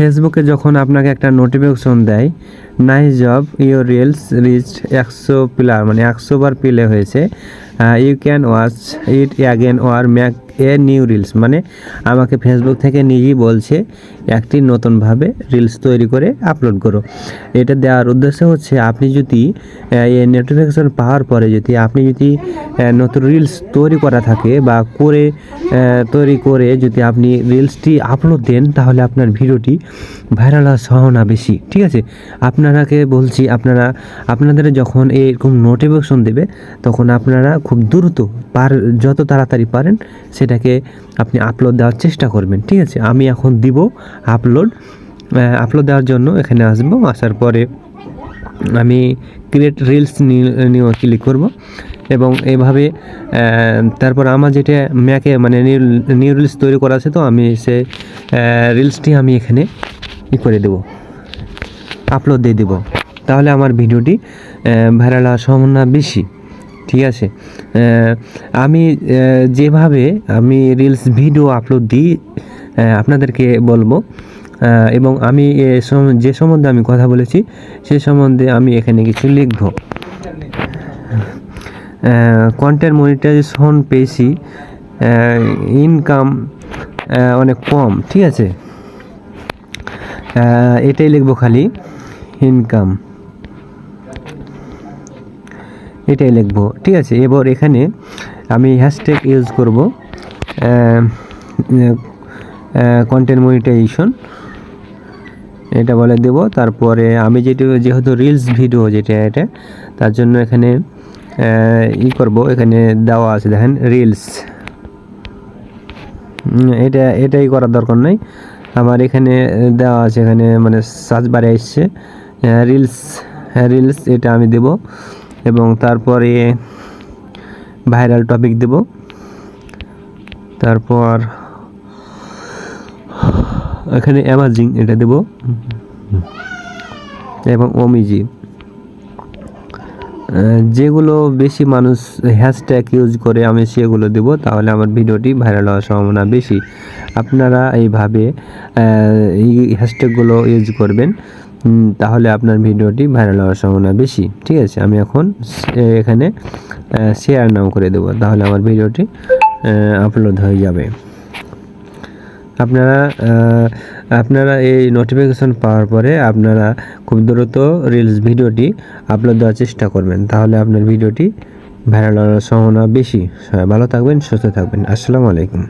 ফেসবুকে যখন আপনাকে একটা নোটিফিকেশন দেয় nice job your reels reach একশো পিলার মানে একশো বার প্লে হয়েছে। You can watch it again or make a new reels মানে আমাকে ফেসবুক থেকে নিজেই বলছে একটি নতুনভাবে রিলস তৈরি করে আপলোড করো। এটা দেওয়ার উদ্দেশ্য হচ্ছে আপনি যদি এই নোটিফিকেশন পাওয়ার পরে যদি আপনি যদি নতুন রিলস তৈরি করা থাকে বা করে তৈরি করে যদি আপনি রিলসটি আপলোড দেন, তাহলে আপনার ভিডিওটি ভাইরাল হওয়ার সম্ভাবনা বেশি, ঠিক আছে? আপনারাকে বলছি, আপনারা, আপনাদের যখন এরকম নোটিফিকেশন দেবে, তখন আপনারা খুব দ্রুত পার, যত তাড়াতাড়ি পারেন সেটাকে আপনি আপলোড দেওয়ার চেষ্টা করবেন, ঠিক আছে? আমি এখন দিব আপলোড আপলোড দেওয়ার জন্য এখানে আসব, আসার পরে আমি ক্রিয়েট রিলস নিয়ে ক্লিক করব এবং এভাবে তারপর আমার যেটা ম্যাকে মানে নিউ রিলস তৈরি করা আছে তো, আমি সে রিলসটি আমি এখানে ই করে দেব আপলোড দিয়ে দেব। তাহলে আমার ভিডিওটি ভাইরাল হওয়ার সম্ভাবনা বেশি। ঠিক আছে। আমি যেভাবে আমি রিলস ভিডিও আপলোড দিই আপনাদেরকে বলব এবং আমি যে সম্বন্ধে আমি কথা বলেছি, সে সম্বন্ধে আমি এখানে কিছু লিখব। কন্টেন্ট মনিটাইজেশন পেয়েছি ইনকাম অনেক কম, ঠিক আছে? এটাই লিখব খালি ইনকাম এটাই লিখব। ঠিক আছে, এবার এখানে আমি হ্যাশট্যাগ ইউজ করব কন্টেন্ট মনিটাইজেশন এটা বলে দেব, তারপরে আমি যেটি যেহেতু রিলস ভিডিও যেটা, এটা, তার জন্য এখানে ই করব, এখানে দেওয়া আছে, দেখেন রিলস এটা, এটাই করার দরকার নাই। আমার এখানে দেওয়া আছে, এখানে মানে সার্চ এসছে রিলস রিলস এটা আমি দেব। এবং তারপরে ভাইরাল টপিক দেব। তারপর এখানে অ্যামাজিং এটা দেব। এবং ওমিজি যেগুলো বেশি মানুষ হ্যাশট্যাগ ইউজ করে আমি সেগুলো দেব, তাহলে আমার ভিডিওটি ভাইরাল হওয়ার সম্ভাবনা বেশি। আপনারা এইভাবে এই হ্যাশট্যাগুলো ইউজ করবেন। তাহলে আপনার ভিডিওটি ভাইরাল হওয়ার সম্ভাবনা বেশি। ঠিক আছে? আমি এখন এখানে শেয়ার নাও করে দেবো। তাহলে আমার ভিডিওটি আপলোড হয়ে যাবে। আপনারা আপনারা এই নোটিফিকেশন পাওয়ার পরে আপনারা খুব দ্রুত রিলস ভিডিওটি আপলোড দেওয়ার চেষ্টা করবেন। তাহলে আপনার ভিডিওটি ভাইরাল হওয়ার সম্ভাবনা বেশি। ভালো থাকবেন, সুস্থ থাকবেন। আসসালামু আলাইকুম।